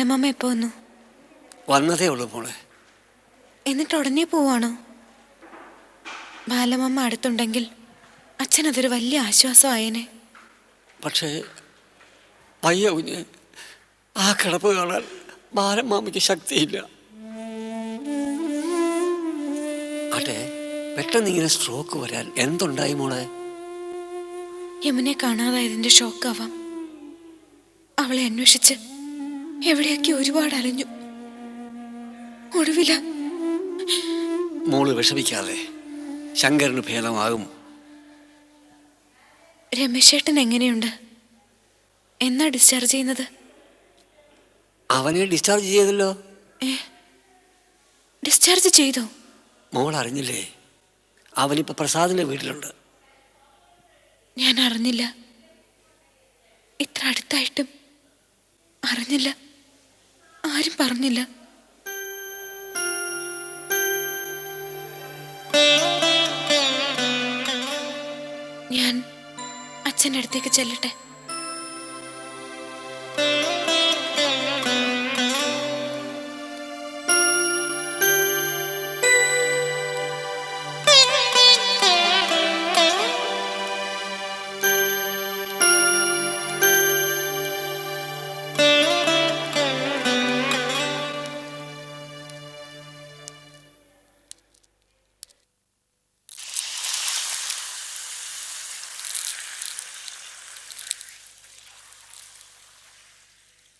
ബാലമ്മ എപ്പോ വന്നു? വന്നതേ ഉള്ളൂ മോളെ. എന്നിട്ട് ഉടനെ പോവാണോ? ബാലമാമ അടുത്തുണ്ടെങ്കിൽ അച്ഛൻ അതൊരു വലിയ ആശ്വാസമായേനെ. പക്ഷേ പയ്യ കുഞ്ഞ് ആ കിടപ്പ് കാണാൻ ബാലമാമയ്ക്ക് ശക്തിയില്ല. ആട്ടെ പെട്ടെന്ന് ഇങ്ങനെ സ്ട്രോക്ക് വരാൻ എന്തുണ്ടായി മോളെ? യമുനെ കാണാതായതിന്റെ ഷോക്കാവാം അവളെ അന്വേഷിച്ച് എവിടെയൊക്കെ ഒരുപാട് അലഞ്ഞു. ഒടുവില മോൾ വിഷമിക്കാതെ ശങ്കരന് ഭേദമാകും. രമേശേട്ടൻ എങ്ങനെയുണ്ട്? എന്നാ ഡിസ്ചാർജ് ചെയ്യുന്നത്? അവനെ ഡിസ്ചാർജ് ചെയ്തല്ലോ? ഡിസ്ചാർജ് ചെയ്തോ? മോൾ അറിഞ്ഞില്ലേ? അവനിപ്പോ പ്രസാദിന്റെ വീട്ടിലുണ്ട്. ഞാൻ അറിഞ്ഞില്ല. ഇത്ര അടുത്തായിട്ടും അറിഞ്ഞില്ല. ആരും പറഞ്ഞില്ല. ഞാൻ അച്ഛന്റെ അടുത്തേക്ക് ചെല്ലട്ടെ.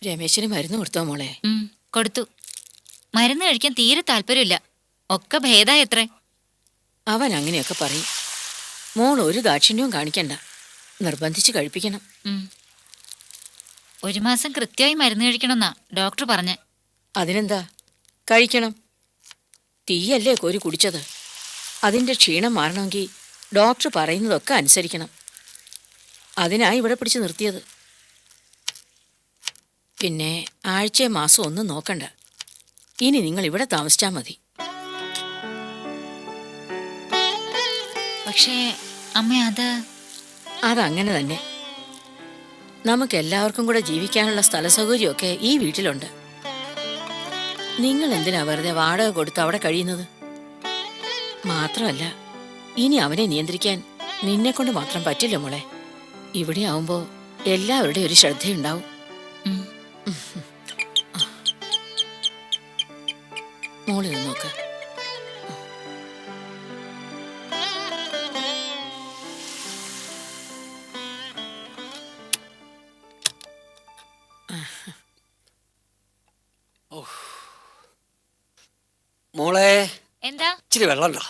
രമേശിന് മരുന്ന് കൊടുത്തോ മോളെ? ഉം, കൊടുത്തു. മരുന്ന് കഴിക്കാൻ തീരെ താല്പര്യമില്ല. ഒക്കെ ഭേദായത്രേ അവൻ അങ്ങനെയൊക്കെ പറയും. മോൾ ഒരു ദാക്ഷിണ്യവും കാണിക്കണ്ട. നിർബന്ധിച്ച് കഴിപ്പിക്കണം. ഒരു മാസം കൃത്യമായി മരുന്ന് കഴിക്കണമെന്നാ ഡോക്ടർ പറഞ്ഞ. അതിനെന്താ? കഴിക്കണം. തീയല്ലേ കോരി കുടിച്ചത്? അതിന്റെ ക്ഷീണം മാറണമെങ്കിൽ ഡോക്ടർ പറയുന്നതൊക്കെ അനുസരിക്കണം. അതിനായി ഇവിടെ പിടിച്ച് നിർത്തിയത്. പിന്നെ ആഴ്ച മാസം ഒന്നും നോക്കണ്ട. ഇനി നിങ്ങൾ ഇവിടെ താമസിച്ചാൽ മതി. പക്ഷേ അമ്മ അത് അതങ്ങനെ തന്നെ. നമുക്ക് എല്ലാവർക്കും കൂടെ ജീവിക്കാനുള്ള സ്ഥല സൗകര്യമൊക്കെ ഈ വീട്ടിലുണ്ട്. നിങ്ങൾ എന്തിനാ വെറുതെ വാടക കൊടുത്ത് അവിടെ കഴിയുന്നത്? മാത്രമല്ല ഇനി അവനെ നിയന്ത്രിക്കാൻ നിന്നെ കൊണ്ട് മാത്രം പറ്റില്ല മോളെ. ഇവിടെ ആവുമ്പോ എല്ലാവരുടെയും ഒരു ശ്രദ്ധയുണ്ടാവും. ഇച്ചിരി വെള്ളം ഉണ്ടോ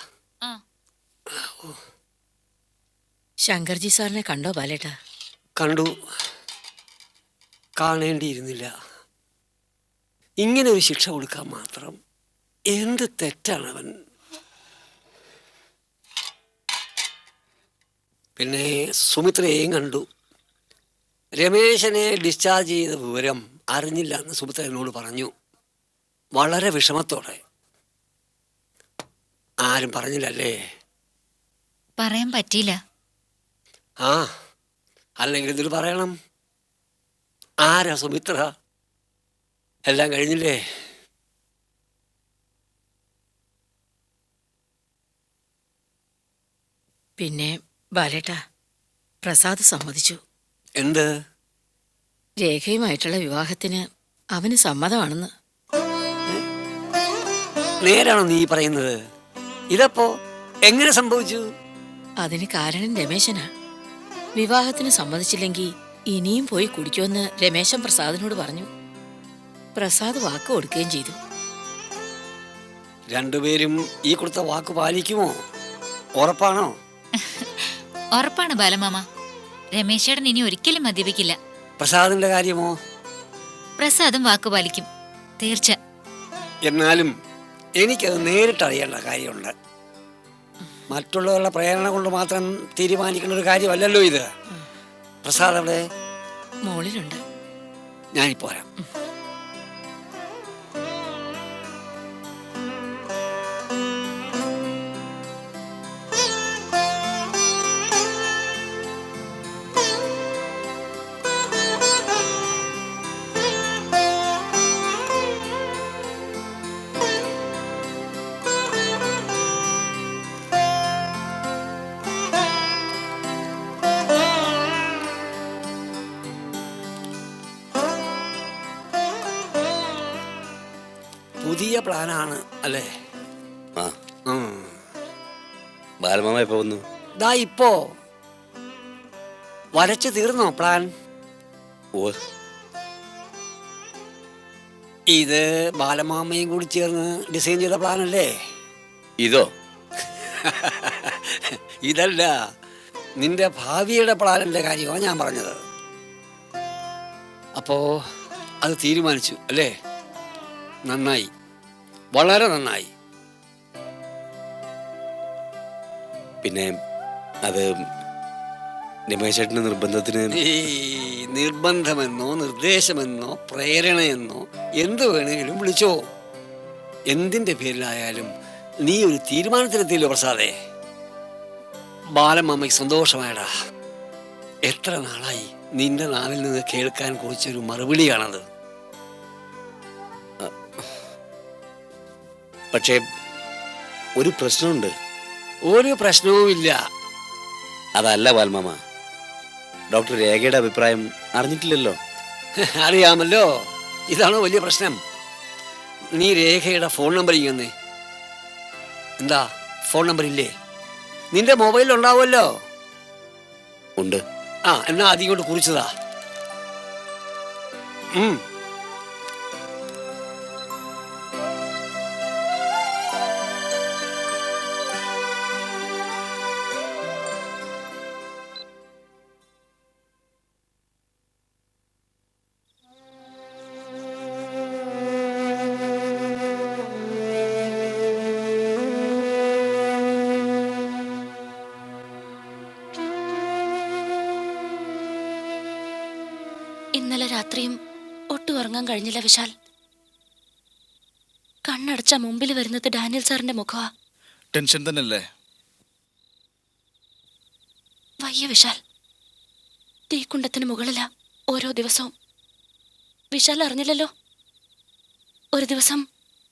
ശങ്കർജി സാറിനെ കണ്ടോ ബാലേട്ടാ? കണ്ടു. കാണേണ്ടിയിരുന്നില്ല. ഇങ്ങനെ ഒരു ശിക്ഷ കൊടുക്കാൻ മാത്രം എന്ത് തെറ്റാണ് അവൻ പിന്നെ സുമിത്രയെയും കണ്ടു. രമേശനെ ഡിസ്ചാർജ് ചെയ്ത വിവരം അറിഞ്ഞില്ല എന്ന് സുമിത്ര എന്നോട് പറഞ്ഞു. വളരെ വിഷമത്തോടെ. ആരും പറഞ്ഞില്ലല്ലേ? പറയാൻ പറ്റിയില്ല. ആ അല്ലെങ്കിൽ ഇതിൽ പറയണം. ആരാ സുമിത്ര? എല്ലാം കഴിഞ്ഞില്ലേ? പിന്നെ ബാലേട്ടാ പ്രസാദ് സമ്മതിച്ചു. എന്ത്? രേഖയുമായിട്ടുള്ള വിവാഹത്തിന് അവന് സമ്മതമാണെന്ന്. നേരാണോ നീ പറയുന്നത്? ഇതപ്പോ എങ്ങനെ സംഭവിച്ചു? അതിന് കാരണം രമേശനാ. വിവാഹത്തിന് സമ്മതിച്ചില്ലെങ്കിൽ ഇനിയും പോയി കുടിക്കുമെന്ന് രമേശൻ പ്രസാദിനോട് പറഞ്ഞു. പ്രസാദ് വാക്ക് കൊടുക്കുകയും ചെയ്തു. രണ്ടുപേരും ഈ കൊടുത്ത വാക്ക് പാലിക്കുമോ? ഉറപ്പാണോ? ഉറപ്പാണ് ബാലമാമ. രമേശേടൻ ഇനി ഒരിക്കലും മദ്യപിക്കില്ല. പ്രസാദിന്റെ കാര്യമോ? പ്രസാദും വാക്ക് പാലിക്കും. തീർച്ച. എന്നാലും എനിക്കത് നേരിട്ട് അറിയേണ്ട കാര്യമുണ്ട്. മറ്റുള്ളവരുടെ പ്രേരണ കൊണ്ട് മാത്രം തീരുമാനിക്കുന്ന ഒരു കാര്യമല്ലല്ലോ ഇത്. പ്രസാദ് അവിടെ? മോളിലുണ്ട്. ഞാനിപ്പോ പുതിയ പ്ലാനാണ് അല്ലേ? ആ. ബാലമാമ എപ്പോ വന്നു? ദാ ഇപ്പോ. വരച്ചു തീർന്നോ പ്ലാൻ? ഓ. ഇത് ബാലമാമയും കൂടി ചേർന്ന് ഡിസൈൻ ചെയ്ത പ്ലാൻ അല്ലേ ഇതോ? ഇതല്ല. നിന്റെ ഭാവിയുടെ പ്ലാനിന്റെ കാര്യമാണ് ഞാൻ പറഞ്ഞത്. അപ്പോ അത് തീരുമാനിച്ചു അല്ലേ? നന്നായി. വളരെ നന്നായി. പിന്നെ അത് രമേശേട്ടന്റെ നിർബന്ധത്തിന് നിർബന്ധമെന്നോ നിർദ്ദേശമെന്നോ പ്രേരണയെന്നോ എന്ത് വേണമെങ്കിലും വിളിച്ചോ. എന്തിന്റെ പേരിലായാലും നീ ഒരു തീരുമാനത്തിലെത്തിയില്ലോ പ്രസാദേ. ബാലമ്മയ്ക്ക് സന്തോഷമായടാ. എത്ര നാളായി നിന്റെ നാവിൽ നിന്ന് കേൾക്കാൻ കുറിച്ചൊരു മറുപടിയാണത് പക്ഷേ ഒരു പ്രശ്നമുണ്ട്. ഒരു പ്രശ്നവുമില്ല അതല്ല വാൽമാമ ഡോക്ടർ രേഖയുടെ അഭിപ്രായം അറിഞ്ഞിട്ടില്ലല്ലോ. അറിയാമല്ലോ. ഇതാണോ വലിയ പ്രശ്നം. നീ രേഖയുടെ ഫോൺ നമ്പർ ഇങ്ങനെ എന്താ? ഫോൺ നമ്പർ ഇല്ലേ? നിന്റെ മൊബൈലിൽ ഉണ്ടാവുമല്ലോ. ഉണ്ട്. ആ എന്നാ അതിങ്ങോട്ട് കൊണ്ട് കുറിച്ചതാ. ഇന്നലെ രാത്രിയും ഒട്ടും ഉറങ്ങാൻ കഴിഞ്ഞില്ല വിശാൽ. കണ്ണടച്ച മുമ്പിൽ വരുന്നത് ഡാനിയൽ സാറിന്റെ മുഖമാ ടെൻഷൻ തന്നെയല്ലേ? വയ്യ വിശാൽ. തീക്കുണ്ടത്തിന് മുകളിലാ ഓരോ ദിവസവും. വിശാൽ അറിഞ്ഞില്ലല്ലോ. ഒരു ദിവസം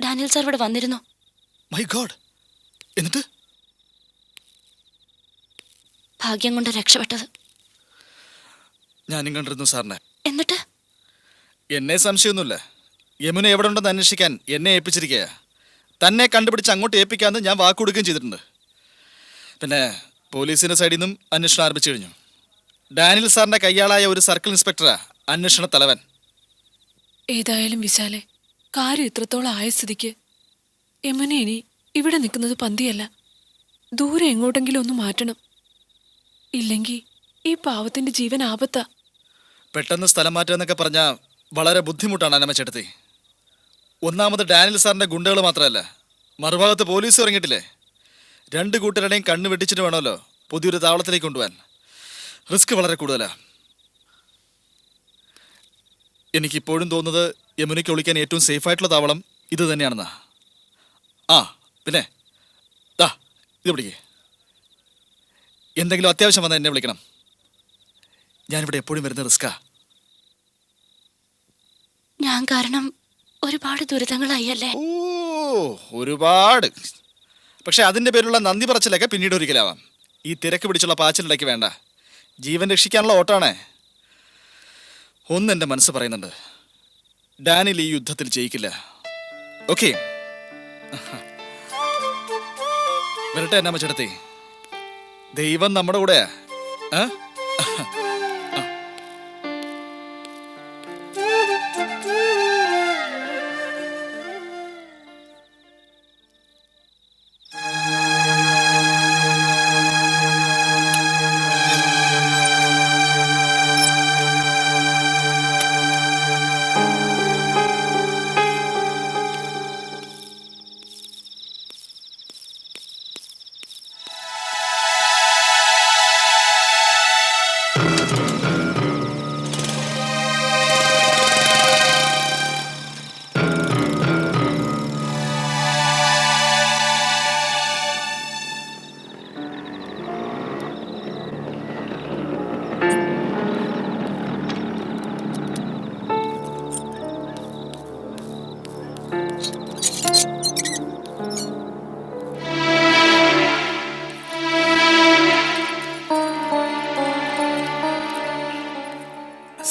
ഡാനിയൽ സാർ ഇവിടെ വന്നിരുന്നു. മൈ ഗോഡ് എന്നിട്ട്? ഭാഗ്യം കൊണ്ട് രക്ഷപ്പെട്ടത്. ഞാനും കണ്ടിരുന്നു സാറിനെ. എന്നിട്ട്? എന്നെ സംശയമൊന്നുമില്ല. യമുന എവിടെ ഉണ്ടെന്ന് അന്വേഷിക്കാൻ എന്നെ ഏൽപ്പിച്ചിരിക്കുക തന്നെ കണ്ടുപിടിച്ച് അങ്ങോട്ട് ഏൽപ്പിക്കാമെന്ന് ഞാൻ വാക്ക് കൊടുക്കുകയും ചെയ്തിട്ടുണ്ട്. പിന്നെ പോലീസിന്റെ സൈഡിൽ നിന്നും അന്വേഷണം ആരംഭിച്ചു കഴിഞ്ഞു. ഡാനിയൽ സാറിന്റെ കയ്യാളായ ഒരു സർക്കിൾ ഇൻസ്പെക്ടറാ അന്വേഷണ തലവൻ. ഏതായാലും വിശാലെ കാര്യം ഇത്രത്തോളം ആയ സ്ഥിതിക്ക് യമുന ഇനി ഇവിടെ നിൽക്കുന്നത് പന്തിയല്ല. ദൂരെ എങ്ങോട്ടെങ്കിലും ഒന്ന് മാറ്റണം. ഇല്ലെങ്കിൽ ഈ പാവത്തിന്റെ ജീവൻ ആപത്താ. പെട്ടെന്ന് സ്ഥലം മാറ്റുക എന്നൊക്കെ പറഞ്ഞാൽ വളരെ ബുദ്ധിമുട്ടാണ് അനമ്മ ചേട്ടത്തി. ഒന്നാമത് ഡാനിൽ സാറിന്റെ ഗുണ്ടകൾ മാത്രമല്ല മറുഭാഗത്ത് പോലീസ് ഇറങ്ങിയിട്ടില്ലേ? രണ്ട് കൂട്ടരുടെയും കണ്ണ് വെട്ടിച്ചിട്ട് വേണമല്ലോ പുതിയൊരു താവളത്തിലേക്ക് കൊണ്ടുപോകാൻ. റിസ്ക് വളരെ കൂടുതലാണ് എനിക്കിപ്പോഴും തോന്നുന്നത് യമുനയ്ക്ക് ഒളിക്കാൻ ഏറ്റവും സേഫ് ആയിട്ടുള്ള താവളം ഇത് തന്നെയാണെന്നാ. ആ പിന്നെ ദാ ഇത് പിടിക്കേ. എന്തെങ്കിലും അത്യാവശ്യം വന്നാൽ എന്നെ വിളിക്കണം. ഞാനിവിടെ എപ്പോഴും വരുന്ന റിസ്കാ ഞാൻ കാരണം ഒരുപാട് ദുരിതങ്ങളായി അല്ലേ ഓ ഒരുപാട്. പക്ഷെ അതിന്റെ പേരിലുള്ള നന്ദി പറച്ചിലൊക്കെ പിന്നീട് ഒരിക്കലാവാം. ഈ തിരക്ക് പിടിച്ചുള്ള പാച്ചിലിടയ്ക്ക് വേണ്ട. ജീവൻ രക്ഷിക്കാനുള്ള ഓട്ടാണേ. ഒന്ന് എന്റെ മനസ്സ് പറയുന്നുണ്ട്. ഡാനിൽ ഈ യുദ്ധത്തിൽ ജയിക്കില്ല. ഓക്കെ. വരട്ടെ എന്നാ മച്ചടത്തി. ദൈവം നമ്മുടെ കൂടെയാ. ആ?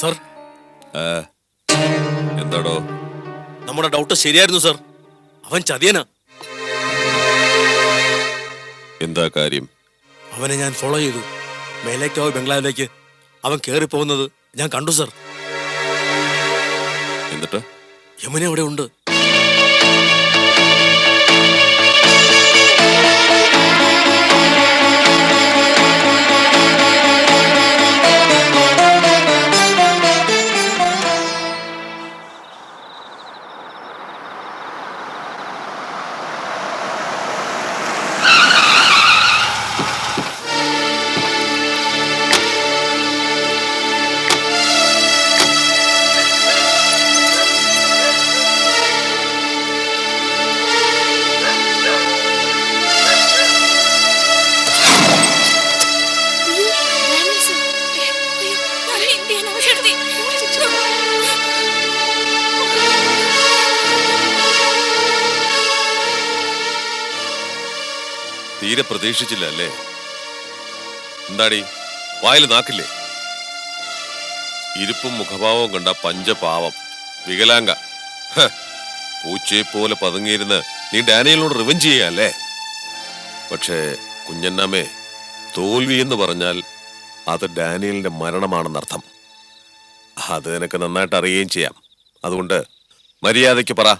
സർ. എന്താടോ? നമ്മുടെ ഡൗട്ട് ശരിയായിരുന്നു സർ. അവൻ ചതിയനാ. എന്താ കാര്യം? അവനെ ഞാൻ ഫോളോ ചെയ്തു. മേലേക്കാവ് ബംഗ്ലാവിലേക്ക്. അവൻ കയറി പോകുന്നത് ഞാൻ കണ്ടു സർ. എന്നിട്ട്? യമുന അവിടെ ഉണ്ട്. തീരെ പ്രതീക്ഷിച്ചില്ല അല്ലേ? എന്താടി വായിൽ നാക്കില്ലേ? ഇരിപ്പും മുഖഭാവവും കണ്ട പഞ്ചപാവം വികലാംഗ. പൂച്ചയെ പോലെ പതുങ്ങിയിരുന്ന് നീ ഡാനിയലിനോട് റിവഞ്ച് ചെയ്യാല്ലേ പക്ഷേ കുഞ്ഞന്നാമേ തോൽവി എന്ന് പറഞ്ഞാൽ അത് ഡാനിയലിന്റെ മരണമാണെന്നർത്ഥം. അത് നിനക്ക് നന്നായിട്ട് അറിയുകയും ചെയ്യാം. അതുകൊണ്ട് മര്യാദയ്ക്ക് പറ.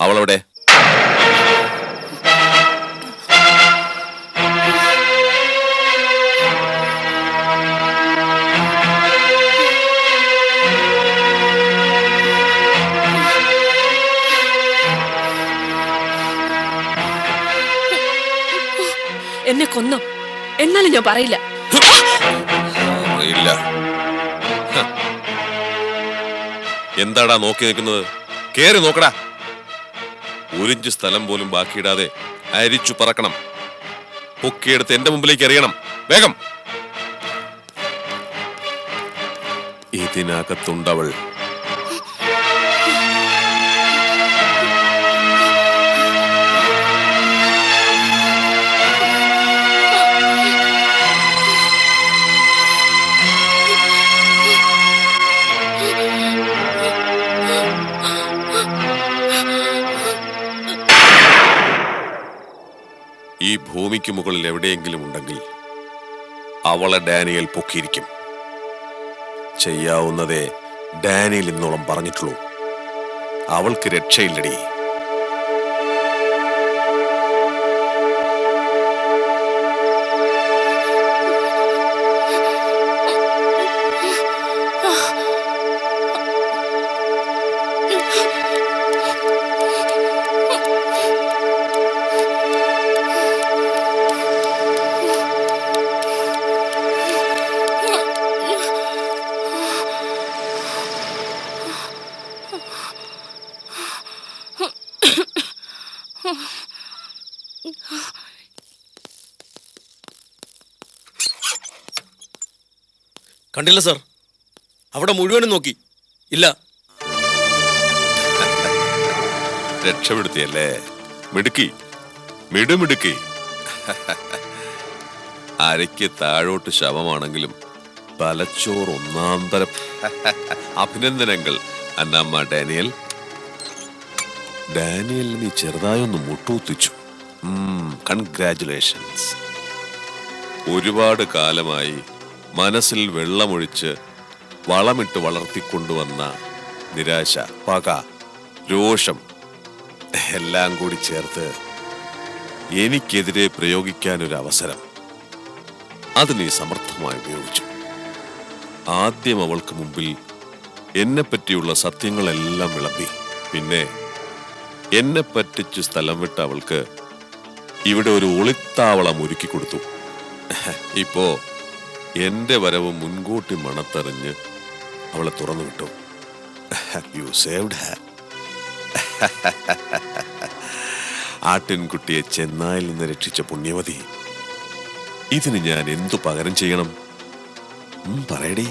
അവളവിടെ? എന്നെ കൊന്നു. എന്നാലും ഞാൻ പറയില്ല. ഇല്ല. എന്താടാ നോക്കി നിൽക്കുന്നത്? കേറി നോക്കടാ. ഒരിഞ്ച് സ്ഥലം പോലും ബാക്കിയിടാതെ അരിച്ചു പറക്കണം. പൊക്കിയെടുത്ത് എന്റെ മുമ്പിലേക്ക് എറിയണം. വേഗം. ഇതിനകത്തുണ്ടവൾ. ഈ ഭൂമിക്ക് മുകളിൽ എവിടെയെങ്കിലും ഉണ്ടെങ്കിൽ അവളെ ഡാനിയൽ പൊക്കിയിരിക്കും. ചെയ്യാവുന്നതേ ഡാനിയൽ ഇന്നോളം പറഞ്ഞിട്ടുള്ളൂ. അവൾക്ക് രക്ഷയില്ലടി. കണ്ടില്ല സാർ. അവിടെ മുഴുവനും നോക്കി. ഇല്ല. രക്ഷപ്പെടുത്തിയല്ലേ? മിടുക്കി. മിടുമിടുക്കി അരയ്ക്ക് താഴോട്ട് ശവമാണെങ്കിലും തലച്ചോർ ഒന്നാം തരം. അഭിനന്ദനങ്ങൾ. അന്നമ്മ ഡാനിയൽ. ഡാനിയൽ നീ ചെറുതായൊന്ന് മുട്ടൂത്തിച്ചു കൺഗ്രാറ്റുലേഷൻസ് ഒരുപാട് കാലമായി മനസ്സിൽ വെള്ളമൊഴിച്ച് വളമിട്ട് വളർത്തിക്കൊണ്ടുവന്ന നിരാശ പക രോഷം എല്ലാം കൂടി ചേർത്ത് എനിക്കെതിരെ പ്രയോഗിക്കാനൊരു അവസരം അത് നീ സമർത്ഥമായി ഉപയോഗിച്ചു. ആദ്യം അവൾക്ക് മുമ്പിൽ എന്നെ പറ്റിയുള്ള സത്യങ്ങളെല്ലാം വിളമ്പി പിന്നെ എന്നെ പറ്റിച്ച് സ്ഥലം വിട്ട അവൾക്ക് ഇവിടെ ഒരു ഒളിത്താവളം ഒരുക്കി കൊടുത്തു. ഇപ്പോ എന്റെ വരവ് മുൻകൂട്ടി മണത്തെറിഞ്ഞ് അവളെ തുറന്നു വിട്ടു. യു സേവ്ഡ് ആട്ടിൻകുട്ടിയെ ചെന്നായിൽ നിന്ന് രക്ഷിച്ച പുണ്യവതി. ഇതിന് ഞാൻ എന്തു പകരം ചെയ്യണം? പറയടി.